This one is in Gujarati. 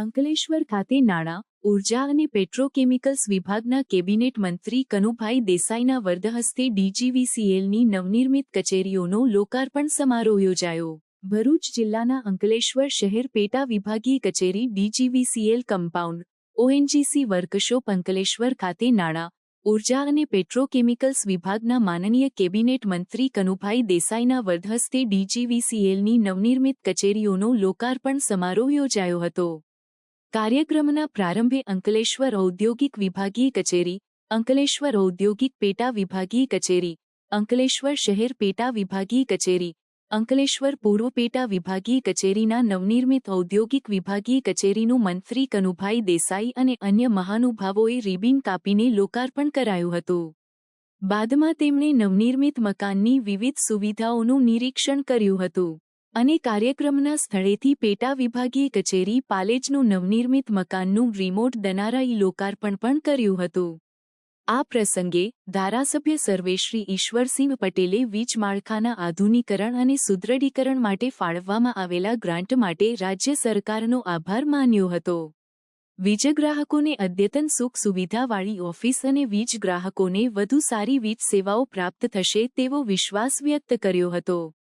અંકલેશ્વર ખાતે નાણાં, ઊર્જા અને પેટ્રોકેમિકલ્સ વિભાગના કેબિનેટ મંત્રી કનુભાઈ દેસાઈના વરદહસ્તે ડીજીવીસીએલની નવનિર્મિત કચેરીઓનો લોકાર્પણ સમારોહ યોજાયો. ભરૂચ જિલ્લાના અંકલેશ્વર શહેર પેટા વિભાગીય કચેરી DGVCL compound, ONGC workshop Ankleshwar ખાતે નાણાં, ઊર્જા અને પેટ્રોકેમિકલ્સ વિભાગના માનનીય કેબિનેટ મંત્રી કનુભાઈ દેસાઈના વરદહસ્તે ડીજીવીસીએલની નવનિર્મિત કચેરીઓનો લોકાર્પણ સમારોહ યોજાયો હતો. કાર્યક્રમના પ્રારંભે અંકલેશ્વર ઔદ્યોગિક વિભાગીય કચેરી, અંકલેશ્વર ઔદ્યોગિક પેટા વિભાગીય કચેરી, અંકલેશ્વર શહેર પેટા વિભાગીય કચેરી, અંકલેશ્વર પૂર્વ પેટા વિભાગીય કચેરીના નવનિર્મિત ઔદ્યોગિક વિભાગીય કચેરીનું મંત્રી કનુભાઈ દેસાઈ અને અન્ય મહાનુભાવોએ રિબીન કાપીને લોકાર્પણ કરાયું હતું. બાદમાં તેમણે નવનિર્મિત મકાનની વિવિધ સુવિધાઓનું નિરીક્ષણ કર્યું હતું. અને કાર્યક્રમના સ્થળેથી પેટા વિભાગીય કચેરી પાલેજનું નવનિર્મિત મકાનનું રિમોટ દનારાઈ લોકાર્પણ પણ કર્યું હતું. આ પ્રસંગે ધારાસભ્ય સર્વેશ્રી ઈશ્વરસિંહ પટેલે વીજ માળખાના આધુનિકરણ અને સુદૃઢીકરણ માટે ફાળવવામાં આવેલા ગ્રાન્ટ માટે રાજ્ય સરકારનો આભાર માન્યો હતો. વીજ ગ્રાહકોને અદ્યતન સુખ સુવિધાવાળી ઓફિસ અને વીજ ગ્રાહકોને વધુ સારી વીજ સેવાઓ પ્રાપ્ત થશે તેવો વિશ્વાસ વ્યક્ત કર્યો હતો.